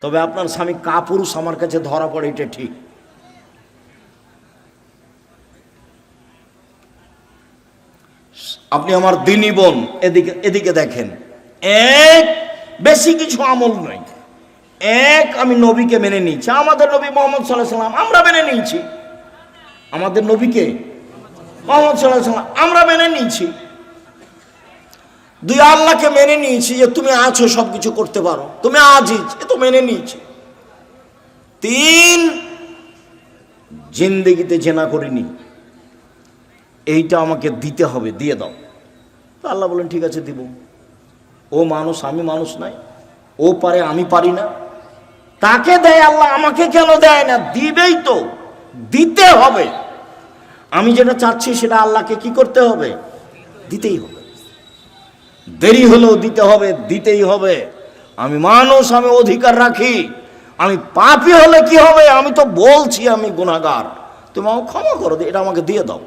তবে আপনার স্বামী কাপুরুষ আমার কাছে ধরা পড়ে, এটা ঠিক। আপনি আমার দিনী বোন, এদিকে এদিকে দেখেন। এক, বেশি কিছু আমল নয়। এক, আমি নবীকে মেনে নিয়েছি। আমাদের নবী মোহাম্মদ সাল্লাহ সাল্লাম, আমরা মেনে নিয়েছি। আমাদের নবীকে মোহাম্মদ সাল্লাহ সাল্লাম, আমরা মেনে নিয়েছি। দুই আল্লাহকে মেনে নিয়েছি যে তুমি আছো সব কিছু করতে পারো। তুমি আজিজ, এ তো মেনে নিয়েছি। তিন, জিন্দেগিতে জেনা করিনি। এইটা আমাকে দিতে হবে, দিয়ে দাও। তো আল্লাহ বলেন, ঠিক আছে, দিব। ও মানুষ, আমি মানুষ নাই। ও পারে, আমি পারি না। তাকে দেয় আল্লাহ, আমাকে কেন দেয় না? দিবেই তো। দিতে হবে। আমি যেটা চাচ্ছি, সেটা আল্লাহকে কি করতে হবে? দিতেই হবে। দেরি হলেও দিতে হবে, দিতেই হবে। আমি মানুষ, আমি অধিকার রাখি। আমি পাপি হলে কি হবে? আমি তো বলছি আমি গুণাগার তুমি আমাকে ক্ষমা করো, এটা আমাকে দিয়ে দাও।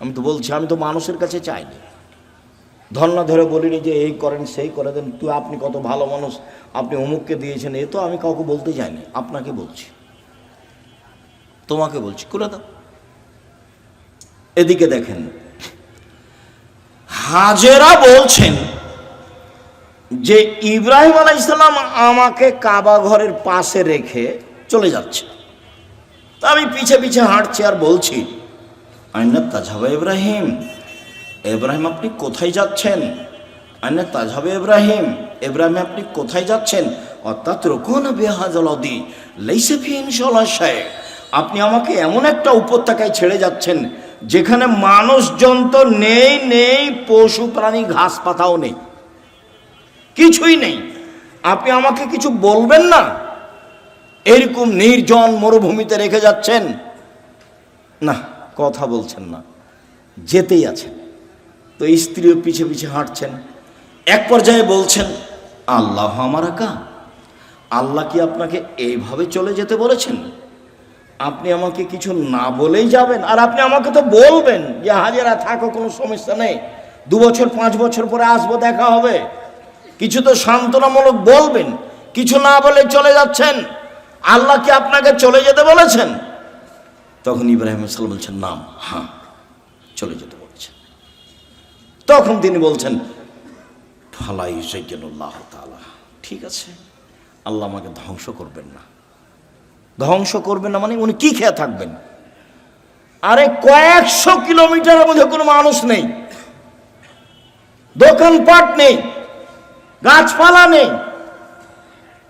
আমি তো বলছি, আমি তো মানুষের কাছে চাইনি। ধর্না ধরে বলিনি যে, এই করেন, সেই করে দেন। তুই আপনি কত ভালো মানুষ, আপনি অমুককে দিয়েছেন, এ তো আমি কাউকে বলতে যাইনি। আপনাকে বলছি। তোমাকে বলছি করে দাও। এদিকে দেখেন হাজেরা বলছেন যে ইব্রাহিম আলাই ইসলাম আমাকে কাবা ঘরের পাশে রেখে চলে যাচ্ছে। তা আমি পিছে পিছে হাঁটছি আর বলছি, আইনা তাজাবা ইব্রাহিম ইব্রাহিম আপনি কোথায় যাচ্ছেন? আইনা তাজাবে ইব্রাহিম ইব্রাহিম আপনি কোথায় যাচ্ছেন? অর্থাৎ রোকন বেহাজলদি লেইসে ফিন সলাশায় আপনি আমাকে এমন একটা উপত্যকায় ছেড়ে যাচ্ছেন যেখানে মানুষজন তো নেই নেই, পশু, প্রাণী, ঘাস, পাতাও নেই। কিছুই নেই। আপনি আমাকে কিছু বলবেন না? এরকম নির্জন মরুভূমিতে রেখে যাচ্ছেন? না, কথা বলছেন না। যেতেই আছেন। তো স্ত্রীও পিছে পিছে হাঁটছেন। এক পর্যায়ে বলছেন, আল্লাহ আমার আকা আল্লাহ কি আপনাকে এইভাবে চলে যেতে বলেছেন? আপনি আমাকে কিছু না বলেই যাবেন, আর আপনি আমাকে তো বলবেন যে হাজারা থাকো, কোনো সমস্যা নেই। দু বছর, পাঁচ বছর পরে আসব, দেখা হবে। কিছু তো সান্ত্বনামূলক বলবেন, কিছু না বলে চলে যাচ্ছেন। আল্লাহ কি আপনাকে চলে যেতে বলেছেন? তখন ইব্রাহিম সাল বলছেন, নাম হ্যাঁ চলে যেতে বলছেন। তখন তিনি বলছেন ফালাই সৈকেনুল্লাহ তালা ঠিক আছে, আল্লাহ আমাকে ধ্বংস করবেন না। ধ্বংস করবেন না মানে উনি কি খেয়ে থাকবেন? আরে কয়েকশো কিলোমিটারের মধ্যে কোনো মানুষ নেই। দোকানপাট নেই। গাছপালা নেই।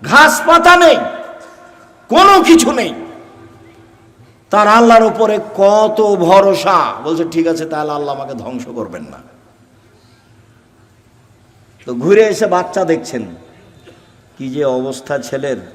ঘাস পাতা নেই। কোনো কিছু নেই। তার আল্লাহর উপরে কত ভরসা। বলছে, ঠিক আছে, তাহলে আল্লাহ আমাকে ধ্বংস করবেন না। তো ঘুরে এসে বাচ্চা দেখছেন। কি যে অবস্থা ছেলের।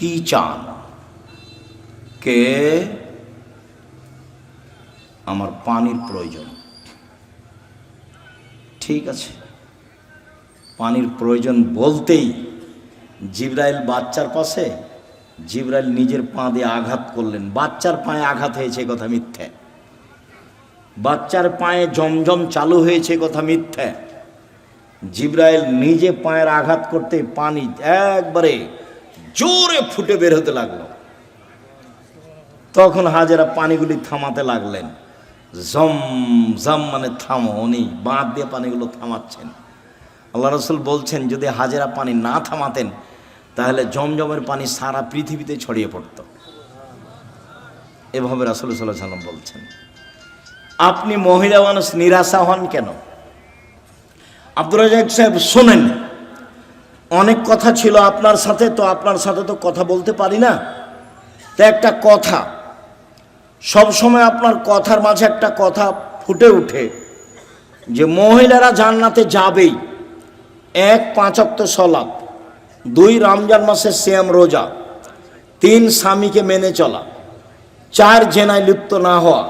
কি চান কে আমার পানির প্রয়োজন ঠিক আছে পানির প্রয়োজন বলতেই জিব্রাইল বাচ্চার পাশে জিব্রাইল নিজের পা দিয়ে আঘাত করলেন বাচ্চার পায়ে আঘাত হয়েছে কথা মিথ্যে। বাচ্চার পায়ে জমজম চালু হয়েছে কথা মিথ্যে। জিব্রাইল নিজে পায়ের আঘাত করতে পানি একবারে জোরে ফুটে বের হতে লাগল। তখন হাজারা পানিগুলি থামাতে লাগলেন। জম জম মানে থামো, উনি বাঁধ দিয়ে পানিগুলো থামাচ্ছেন। আল্লাহ রসুল বলছেন, যদি হাজারা পানি না থামাতেন, তাহলে জমজমের পানি সারা পৃথিবীতে ছড়িয়ে পড়ত। এভাবে রাসুল সাল্লাহ সাল্লাম বলছেন। আপনি মহিলা মানুষ, নিরাশা হন কেন? আব্দুর রাজাক সাহেব শোনেন। অনেক কথা ছিল আপনার সাথে, তো আপনার সাথে তো কথা বলতে পারি না। তো একটা কথা সব সময় আপনার কথার মাঝে একটা কথা ফুটে ওঠে যে মহিলারা জান্নাতে যাবেই। এক পাঁচক্ত সলাপ, দুই রমজান মাসের শ্যাম রোজা, তিন স্বামীকে মেনে চলা, চার জেনায় লিপ্ত না হওয়া।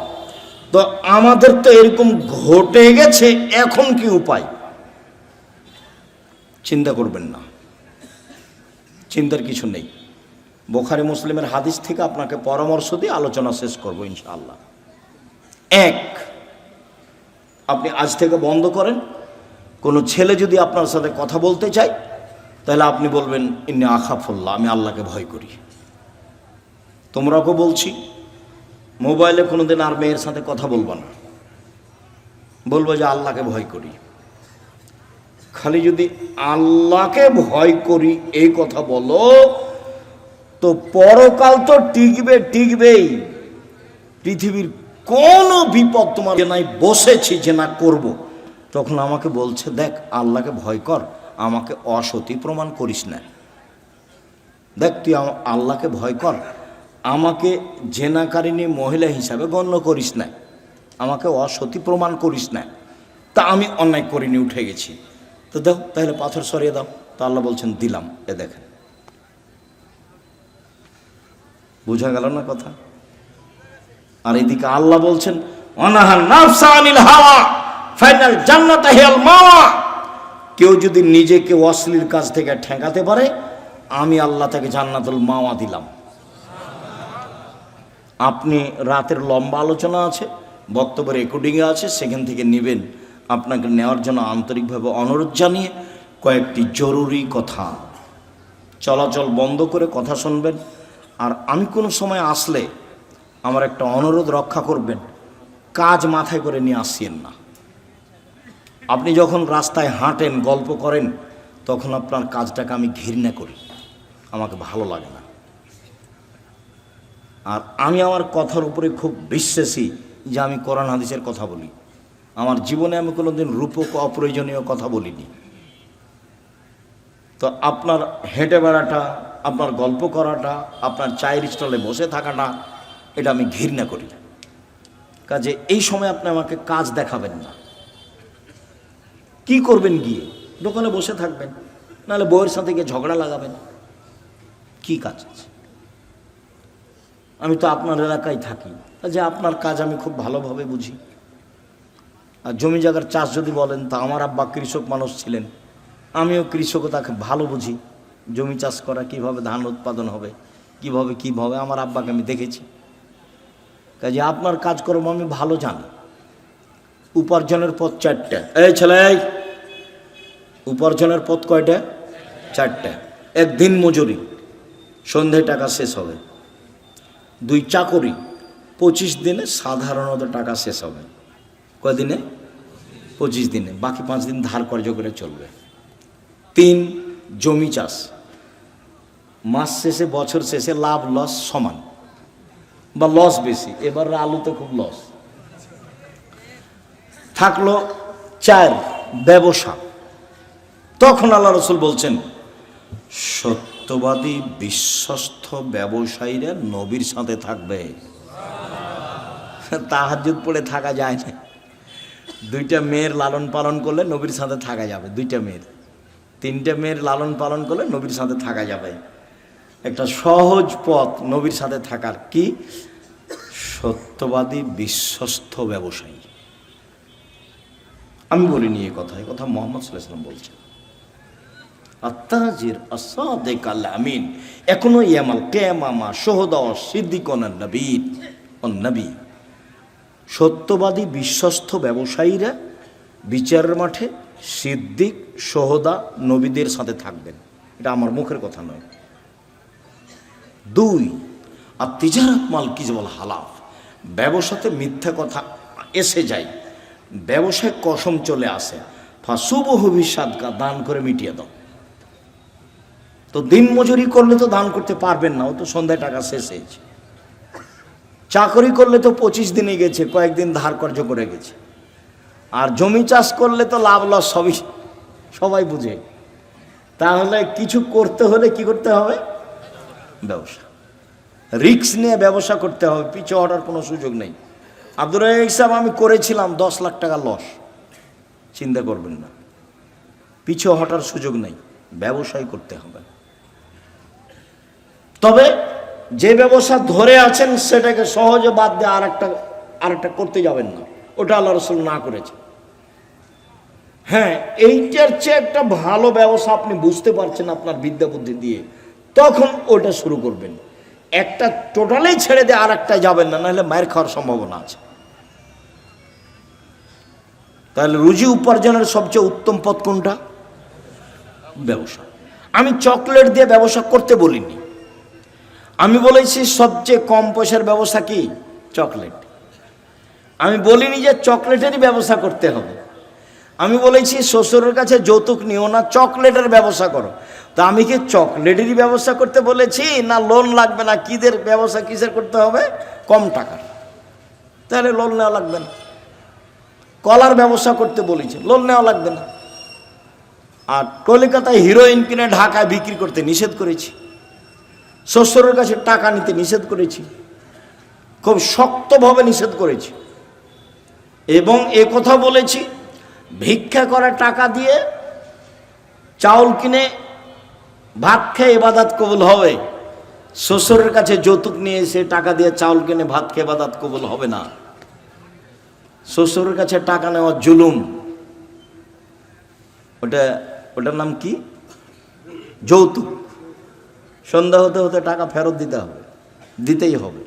তো আমাদের তো এরকম ঘটে গেছে, এখন কি উপায়? চিন্তা করবেন না। চিন্তার কিছু নেই। বোখারি মুসলিমের হাদিস থেকে আপনাকে পরামর্শ দিয়ে আলোচনা শেষ করব ইনশাআল্লাহ। এক, আপনি আজ থেকে বন্ধ করেন। কোনো ছেলে যদি আপনার সাথে কথা বলতে চায়, তাহলে আপনি বলবেন, ইন্নি আখাফুল্লাহ, আমি আল্লাহকে ভয় করি। তোমরাকে বলছি, মোবাইলে কোনোদিন আর মেয়ের সাথে কথা বলব না। বলব যে, আল্লাহকে ভয় করি। খালি যদি আল্লাহকে ভয় করি, এই কথা বলো, তো পরকাল তো টিকবে, টিকবেই। পৃথিবীর কোনো বিপদ তোমার নাই, বসেছি যে না করব। তখন আমাকে বলছে, দেখ, আল্লাহকে ভয় কর, আমাকে অসতী প্রমাণ করিস না। দেখ, তুই আল্লাহকে ভয় কর, আমাকে জেনাকারিনী মহিলা হিসাবে গণ্য করিস না, আমাকে অসতী প্রমাণ করিস না। তা আমি অন্যায় করিনি, উঠে গেছি। তো দাও তাহলে পাথর সরিয়ে দাও। তা আল্লাহ বলছেন, দিলাম। এ দেখেন। বোঝা গেল না কথা? আর এদিকে আল্লাহ বলছেন হাওয়া, ফাইনাল জান্নাত মাওয়া। কেউ যদি নিজেকে অশ্লীল কাজ থেকে ঠেকাতে পারে, আমি আল্লাহ তাকে জান্নাতুল মাওয়া দিলাম। আপনি রাতের লম্বা আলোচনা আছে বক্তব্য রেকর্ডিংয়ে আছে, সেখান থেকে নেবেন। আপনাকে নেওয়ার জন্য আন্তরিকভাবে অনুরোধ জানিয়ে কয়েকটি জরুরি কথা। চলাচল বন্ধ করে কথা শুনবেন, আর আমি কোনো সময় আসলে আমার একটা অনুরোধ রক্ষা করবেন, কাজ মাথায় করে নিয়ে আসিয়েন না। আপনি যখন রাস্তায় হাঁটেন, গল্প করেন, তখন আপনার কাজটাকে আমি ঘৃণা করি। আমাকে ভালো লাগে না। আর আমি আমার কথার উপরে খুব বিশ্বাসী যে আমি কোরআন হাদিসের কথা বলি। আমার জীবনে আমি কোনোদিন রূপক অপ্রয়োজনীয় কথা বলিনি। তো আপনার হেঁটে বেড়াটা, আপনার গল্প করাটা, আপনার চায়ের স্টলে বসে থাকাটা, এটা আমি ঘৃণা করি। কাজে এই সময় আপনি আমাকে কাজ দেখাবেন না। কি করবেন গিয়ে? দোকানে বসে থাকবেন, নাহলে বউয়ের সাথে গিয়ে ঝগড়া লাগাবেন। কি কাজ আছে? আমি তো আপনার এলাকায় থাকি যে আপনার কাজ আমি খুব ভালোভাবে বুঝি। জমি জায়গার চাষ যদি বলেন, তা আমার আব্বা কৃষক মানুষ ছিলেন। আমিও কৃষকতাকে ভালো বুঝি। জমি চাষ করা, কীভাবে ধান উৎপাদন হবে, কীভাবে কীভাবে আমার আব্বাকে আমি দেখেছি। কাজে আপনার কাজকর্ম আমি ভালো জানি। উপার্জনের পথ চারটা। এই ছেলে উপার্জনের পথ কয়টা? চারটা। একদিন মজুরি, সন্ধে টাকা শেষ হবে। দুই চাকরি, পঁচিশ দিনে সাধারণত টাকা শেষ হবে। কদিনে পঁচিশ দিনে। বাকি পাঁচ দিন ধার কর্য করে চলবে। তিন, জমি চাষ। মাস শেষে, বছর শেষে লাভ, লস সমান। বা লস বেশি। এবার আলুতে খুব লস। থাকল চার, ব্যবসা। তখন আল্লাহ রসুল বলছেন, সত্যবাদী, বিশ্বস্ত ব্যবসায়ীরা নবীর সাথে থাকবে। তাহাজুদ পড়ে থাকা যায় না। দুইটা মেয়ের লালন পালন করলে নবীর সাথে থাকা যাবে, দুইটা মেয়ের। তিনটা মেয়ের লালন পালন করলে নবীর সাথে থাকা যাবে। একটা সহজ পথ নবীর সাথে থাকার কি? সত্যবাদী, বিশ্বস্ত ব্যবসায়ী। আমি বলিনি এই কথা এই কথা মোহাম্মদ সাল্লাম বলছেন। আত্মাজির আল আমিন, এখনও ইয়ামাল কেমামা সোহদা নবীন ও নবী সত্যবাদী বিশ্বস্ত ব্যবসায়ীরা বিচারের মাঠে সিদ্দিক, সোহদা, নবীদের সাথে থাকবেন। এটা আমার মুখের কথা নয়। দুই, আর তিজারাত মাল কি যে বল হালাফ ব্যবসাতে মিথ্যা কথা এসে যায়। ব্যবসায় কসম চলে আসে। ফাঁসুব ভবিষ্যাৎকা দান করে মিটিয়ে দাও। তো দিন মজুরি করলে তো দান করতে পারবেন না, ও তো সন্ধ্যায় টাকা শেষ হয়েছে। চাকরি করলে তো পঁচিশ দিনে গেছে, কয়েকদিন ধার কর্য করে গেছে। আর জমি চাষ করলে তো লাভ লস সবই, সবাই বুঝে। তাহলে কিছু করতে হলে কি করতে হবে? ব্যবসা। রিক্স নিয়ে ব্যবসা করতে হবে, পিছু হটার কোনো সুযোগ নেই। আব্দুর হিসাব আমি করেছিলাম, দশ লাখ টাকা লস। চিন্তা করবেন না। পিছু হটার সুযোগ নেই, ব্যবসায় করতে হবে। তবে যে ব্যবসা ধরে আছেন, সেটাকে সহজে বাদ দিয়ে আর একটা আর একটা করতে যাবেন না। ওটা আল্লাহ রসুল না করেছে হ্যাঁ এইটার চেয়ে একটা ভালো ব্যবসা আপনি বুঝতে পারছেন আপনার বিদ্যা বুদ্ধি দিয়ে। তখন ওটা শুরু করবেন। একটা টোটালেই ছেড়ে দিয়ে আর একটা যাবেন না, নাহলে মায়ের খাওয়ার সম্ভাবনা আছে। তাহলে রুজি উপার্জনের সবচেয়ে উত্তম পথ কোনটা? ব্যবসা। আমি চকলেট দিয়ে ব্যবসা করতে বলিনি। আমি বলেছি সবচেয়ে কম পয়সার ব্যবসা কি? চকলেট। আমি বলিনি যে চকলেটেরই ব্যবসা করতে হবে। আমি বলেছি শ্বশুরের কাছে যৌতুক নিও না, চকলেটের ব্যবসা করো। তা আমি কি চকলেটেরই ব্যবসা করতে বলেছি না লোন লাগবে না? কিদের ব্যবসা কিসের করতে হবে? কম টাকার। তাহলে লোন নেওয়া লাগবে না। কলার ব্যবসা করতে বলেছি, লোন নেওয়া লাগবে না। আর কলকাতায় হিরোইন কিনে ঢাকায় বিক্রি করতে নিষেধ করেছি। শ্বশুরের কাছে টাকা নিতে নিষেধ করেছি। খুব শক্তভাবে নিষেধ করেছি। এবং এ কথা বলেছি, ভিক্ষা করা টাকা দিয়ে চাউল কিনে ভাত খেয়ে এবাদাত কবুল হবে। শ্বশুরের কাছে যৌতুক নিয়ে এসে টাকা দিয়ে চাউল কিনে ভাত খেয়ে এবাদাত কবুল হবে না। শ্বশুরের কাছে টাকা নেওয়া জুলুম। ওটা, ওটার নাম কি? যৌতুক। সন্ধ্যা হতে হতে টাকা ফেরত দিতে হবে, দিতেই হবে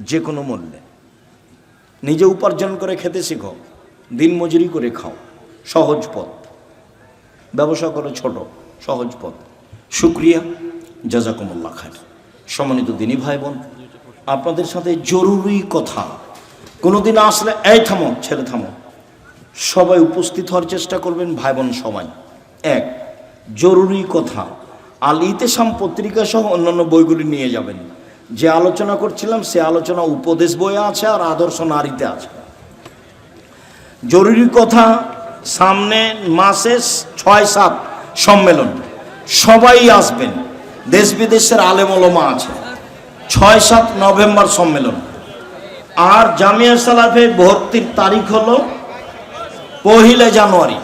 যে কোনো মূল্যে। নিজে উপার্জন করে খেতে শিখো, দিন মজুরি করে খাও, সহজ পথ। ব্যবসা করো ছোট, সহজ পথ। শুক্রিয়া, জাজাকুমুল্লাহ খান সম্মানিত দিনী ভাই বোন আপনাদের সাথে জরুরি কথা। কোনোদিন আসলে এই থামো ছেলে থামো। সবাই উপস্থিত হওয়ার চেষ্টা করবেন ভাই বোন সবাই। এক, জরুরি কথা। আল ইতেসাম পত্রিকা সহ অন্যান্য বইগুলি নিয়ে যাবেন। যে আলোচনা করছিলাম, সে আলোচনা উপদেশ বইয়ে আছে আর আদর্শ নারীতে আছে। জরুরি কথা, সামনে মাসে ছয় সাত সম্মেলন। সবাই আসবেন। দেশ বিদেশের আলেমলমা আছে। ছয় সাত নভেম্বর সম্মেলন। আর জামিয়া সালাফে ভর্তির তারিখ হলো পহিলা জানুয়ারি।